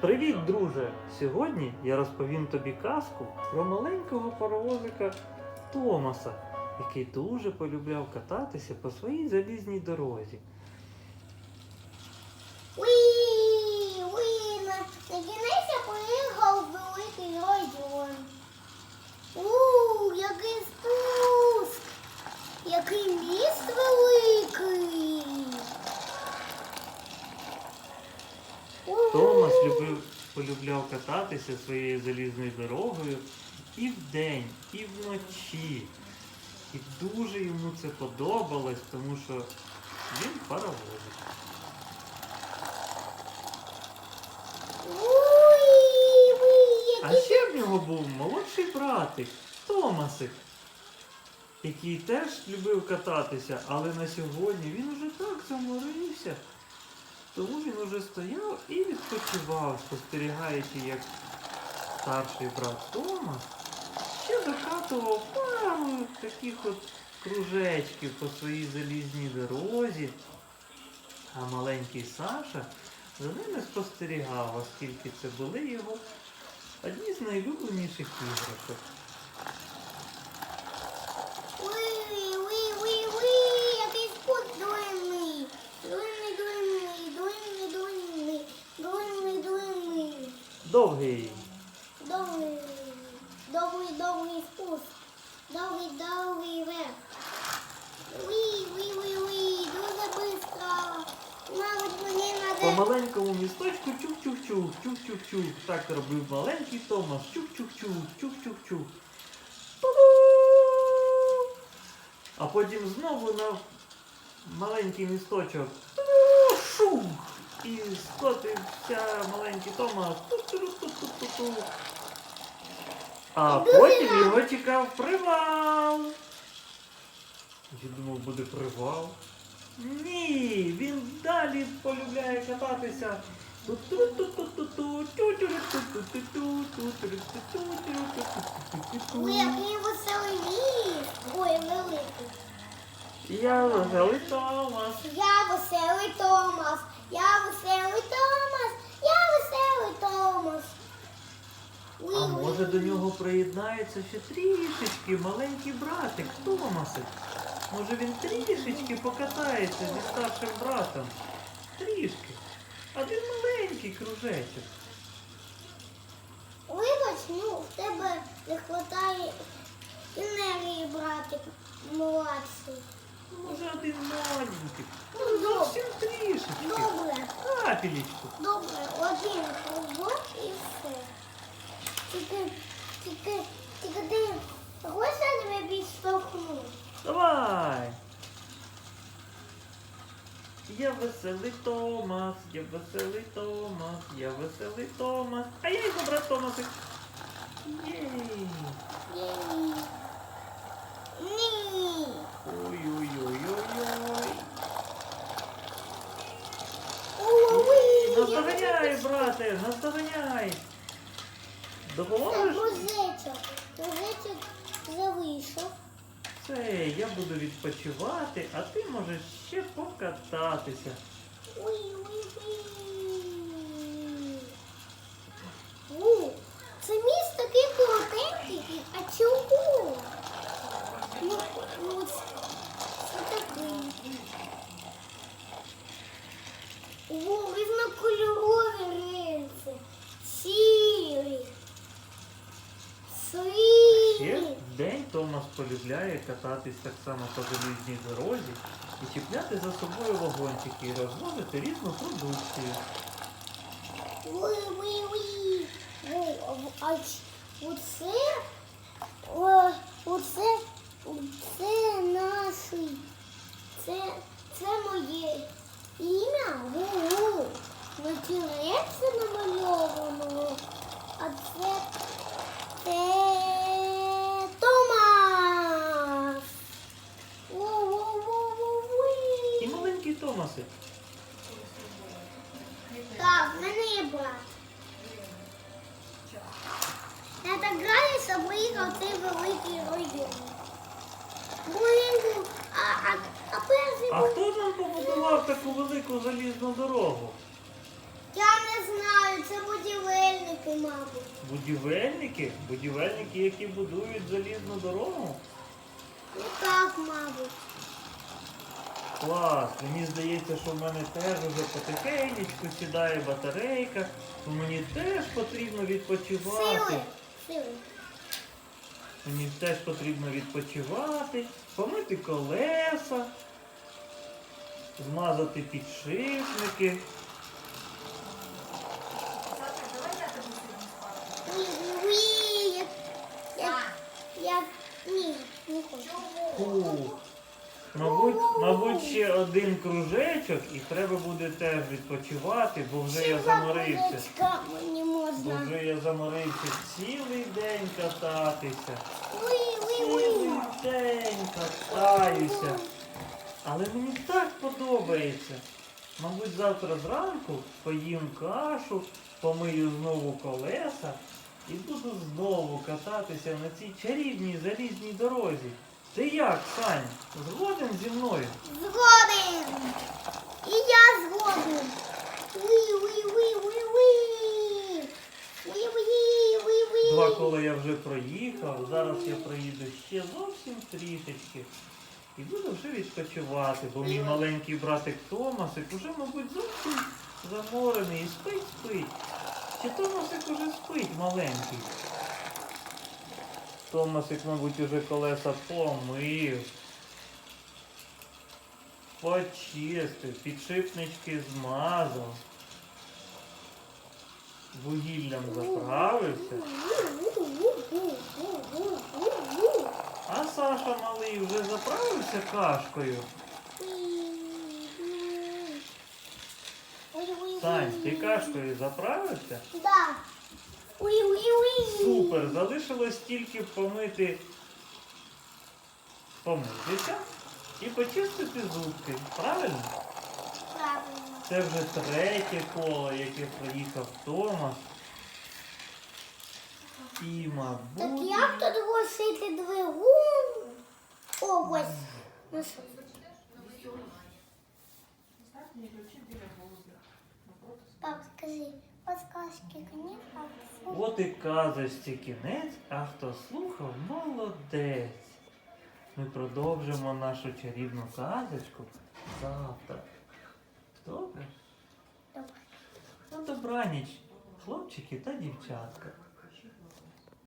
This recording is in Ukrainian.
Привіт, друже! Сьогодні я розповім тобі казку про маленького паровозика Томаса, який дуже полюбляв кататися по своїй залізній дорозі. Уі, уі, на, на кінець поїхав великий район. У, який спуск! Який міст великий! У, Томас любив, полюбляв кататися своєю залізною дорогою і вдень, і вночі. І дуже йому це подобалось, тому що він паровозик. А ще в нього був молодший братик Томасик, який теж любив кататися, але на сьогодні він уже так заморився. Тому він уже стояв і відпочивав, спостерігаючи, як старший брат Томас ще закатував пару таких от кружечків по своїй залізній дорозі. А маленький Саша за ними спостерігав, оскільки це були його одні з найулюбленіших іграшок. Уй, уй, уй, уй, який спуск длинний. Длинний, длинний, длинний, длинний, длинний, длинний. Довгий. Довгий, довгий, довгий спуск. Довгий, довгий верх. Уй, уй, уй, уй, дуже быстро. Мабуть, мені По маленькому місточку чух-чух-чух, чух-чух-чух. Так робив маленький Томас. Чух-чух-чух, чух-чух-чух. Ту-ду! А потім знову на маленький місточок. Шух! І скотився маленький Томас. А потім його чекав привал. Я думав, буде привал. Ні, він далі полюбляє кататися. Ой, який веселий ліс. Ой, великий. Я веселий Томас. Я веселий Томас. Я веселий Томас. Я веселий Томас. А може до нього приєднається ще трішечки маленький братик Томасик. Може він трішечки покатається зі старшим братом. Трішки. Один маленький кружечок. Вибач, ну в тебе не вистачає енергії, братик молодший. Може один маленький. Ну, Ну, добре. зовсім трішечки. Добре, Капелечку. добре, один кружок і все. Тільки, тільки, тільки ти хочеш я тебе підштовхну? Давай. Я веселий Томас, я веселий Томас, я веселий Томас. А я його брат Томасик. Єй. Ні. Ні. Ой-ой-ой-ой-ой. Ой, Наздоганяй, брате, наздоганяй. Допоможеш? кружечок. Кружечок вже вийшов. Все, я буду відпочивати, а ти можеш ще покататися. Ой, ой, ой. У, це міст такий коротенький, а чого? Ну, ну, це, це такий. О, різнокольорові рельси. Сірі. Ще Сині. вдень Томас полюбляє кататись так само по залізній дорозі і чіпляти за собою вагончики і розвозити різну продукцію. Ой, ой, ой. Ой, а оце, оце, оце наше, це, це моє ім'я Гу. На тілеці намальовано, а це, це Томас. І Воу-воу-воу-воу. Томасик. Так, в мене є брат. Я так граюся, виїхав цей великий район. Блин, а, а, а перший А був... хто нам побудував таку велику залізну дорогу? Я не знаю, це будів мабуть. Будівельники? Будівельники, які будують залізну дорогу? Ну так, мабуть. Клас, мені здається, що в мене теж уже потихенечку сідає батарейка, то мені теж потрібно відпочивати. Мені теж потрібно відпочивати, помити колеса, змазати підшипники. Давай я тобі сьогодні. Ні, ні, я, я, я, ні, не хочу. Фу. Мабуть, мабуть, ще один кружечок і треба буде теж відпочивати, бо вже я заморився. Бо можна. вже я заморився цілий день кататися. Уй, уй, Цілий день катаюся. Але мені так подобається. Мабуть, завтра зранку поїм кашу, помию знову колеса і буду знову кататися на цій чарівній залізній дорозі. Ти як, Сань? Згоден зі мною? Згоден. І я згоден. Уй. Два кола я вже проїхав, зараз я проїду ще зовсім трішечки. І буду вже відпочивати, бо мій маленький братик Томасик уже, мабуть, зовсім заморений і спить, спить. Чи Томасик уже спить маленький? Томасик, мабуть, уже колеса помив, почистив, підшипнички змазав, вугіллям заправився. А Саша малий вже заправився кашкою. Сань, ти кашкою заправився? Да. Супер! Залишилось тільки помити, помитися і почистити зубки. Правильно? Правильно. Це вже третє коло, яке проїхав Томас. І, мабуть... Так як тут глушити двигун? О, ось. Ну що? Став мені подсказки конец, от і казочці кінець, а хто слухав, молодець. Ми продовжимо нашу чарівну казочку завтра. Добре? Добре. Ну, добраніч, хлопчики та дівчатка.